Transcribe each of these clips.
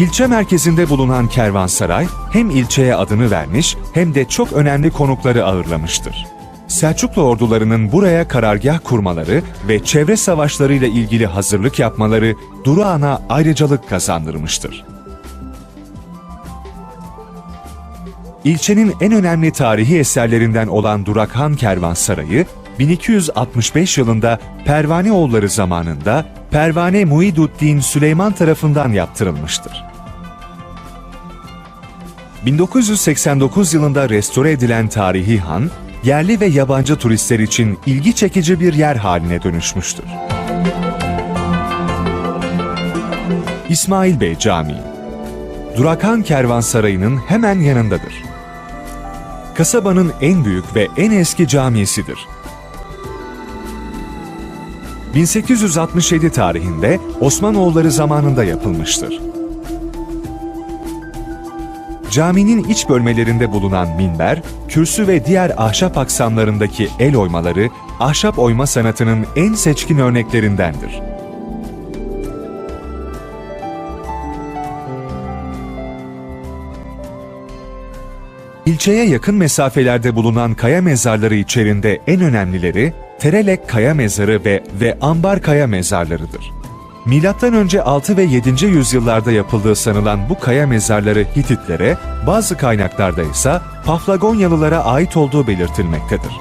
İlçe merkezinde bulunan kervansaray hem ilçeye adını vermiş hem de çok önemli konukları ağırlamıştır. Selçuklu ordularının buraya karargah kurmaları ve çevre savaşlarıyla ilgili hazırlık yapmaları durağına ayrıcalık kazandırmıştır. İlçenin en önemli tarihi eserlerinden olan Durakhan Kervansarayı, 1265 yılında Pervaneoğulları zamanında Pervane Muiduddin Süleyman tarafından yaptırılmıştır. 1989 yılında restore edilen tarihi han, yerli ve yabancı turistler için ilgi çekici bir yer haline dönüşmüştür. İsmail Bey Camii Durakhan Kervansarayı'nın hemen yanındadır. Kasabanın en büyük ve en eski camisidir. 1867 tarihinde Osmanoğulları zamanında yapılmıştır. Caminin iç bölmelerinde bulunan minber, kürsü ve diğer ahşap aksamlarındaki el oymaları, ahşap oyma sanatının en seçkin örneklerindendir. İlçeye yakın mesafelerde bulunan kaya mezarları içerisinde en önemlileri Terelek Kaya Mezarı ve ve Ambar Kaya Mezarlarıdır. Milattan önce 6 ve 7. yüzyıllarda yapıldığı sanılan bu kaya mezarları Hititlere, bazı kaynaklarda ise Paflagonyalılara ait olduğu belirtilmektedir.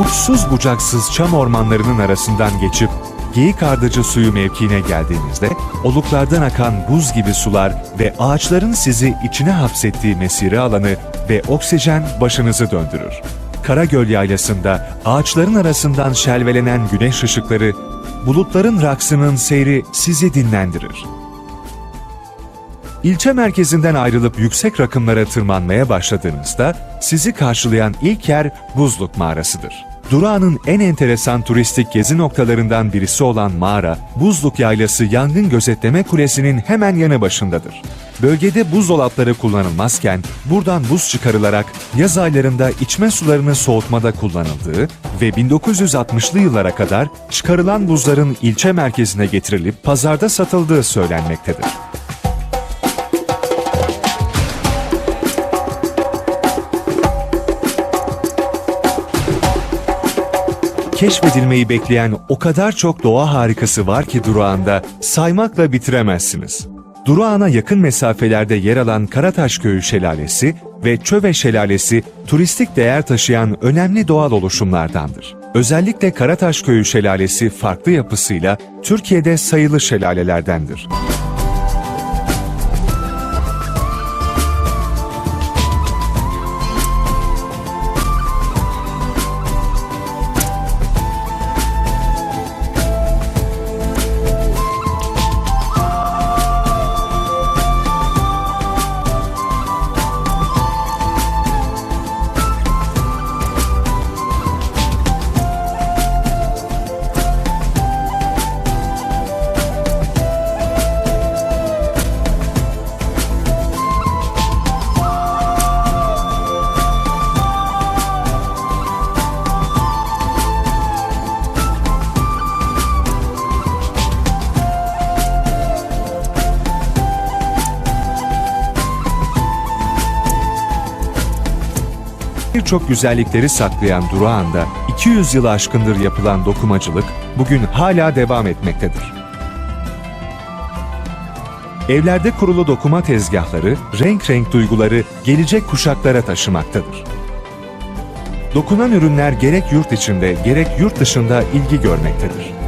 Uçsuz bucaksız çam ormanlarının arasından geçip Geyik Ardıcı suyu mevkiine geldiğinizde oluklardan akan buz gibi sular ve ağaçların sizi içine hapsettiği mesire alanı ve oksijen başınızı döndürür. Karagöl Yaylası'nda ağaçların arasından şelvelenen güneş ışıkları, bulutların raksının seyri sizi dinlendirir. İlçe merkezinden ayrılıp yüksek rakımlara tırmanmaya başladığınızda sizi karşılayan ilk yer Buzluk Mağarasıdır. Durağan'ın en enteresan turistik gezi noktalarından birisi olan mağara, Buzluk Yaylası Yangın Gözetleme Kulesi'nin hemen yanı başındadır. Bölgede buzdolapları kullanılmazken buradan buz çıkarılarak yaz aylarında içme sularını soğutmada kullanıldığı ve 1960'lı yıllara kadar çıkarılan buzların ilçe merkezine getirilip pazarda satıldığı söylenmektedir. Keşfedilmeyi bekleyen o kadar çok doğa harikası var ki durağında saymakla bitiremezsiniz. Durağına yakın mesafelerde yer alan Karataş Köyü Şelalesi ve Çöve Şelalesi turistik değer taşıyan önemli doğal oluşumlardandır. Özellikle Karataş Köyü Şelalesi farklı yapısıyla Türkiye'de sayılı şelalelerdendir. Birçok güzellikleri saklayan Durağan'da 200 yılı aşkındır yapılan dokumacılık bugün hala devam etmektedir. Evlerde kurulu dokuma tezgahları renk renk duyguları gelecek kuşaklara taşımaktadır. Dokunan ürünler gerek yurt içinde gerek yurt dışında ilgi görmektedir.